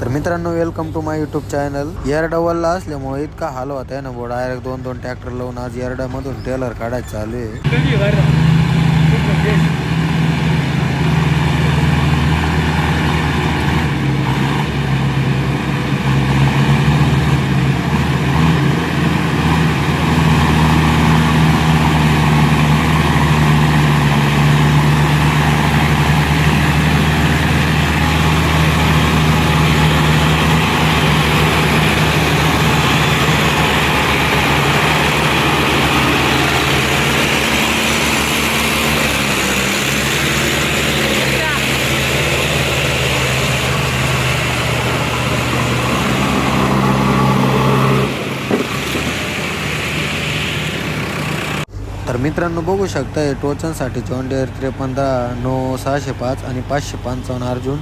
तर मित्रांनो welcome to my YouTube channel येरडावलला असल्यामुळे इतका हाल होत आहे ना बोर्ड डायरेक्ट दोन दोन ट्रॅक्टर लावून आज येरडामधून टेलर काढायचं चालू आहे. तर मित्रांनो बघू शकता हे टोचनसाठी जॉन डेअर त्रेपन्न दहा सहाशे पाच आणि पाचशे पंचावन्न अर्जुन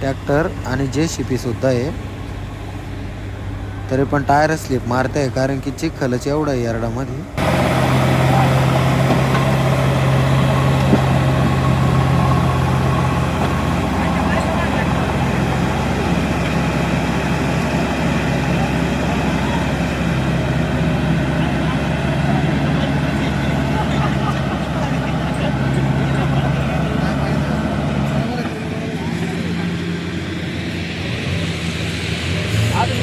ट्रॅक्टर आणि जे सी पी सुद्धा आहे. तरी पण टायर स्लिप मारते आहे कारण की चिखलच एवढं आहे यार्डामध्ये.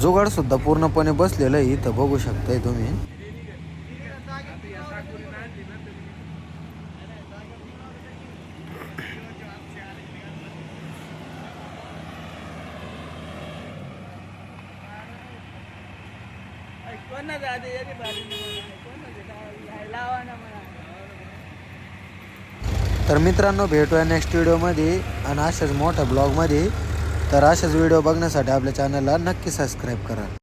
सुद्धा पूर्णपणे बसलेलं आहे इथं. बघू शकताय तुम्ही. तर मित्रांनो भेटूया नेक्स्ट व्हिडिओमध्ये आणि अशाच मोठ्या ब्लॉगमध्ये तर अशाच व्हिडिओ बघण्यासाठी आपल्या चॅनलला नक्की सबस्क्राईब करा.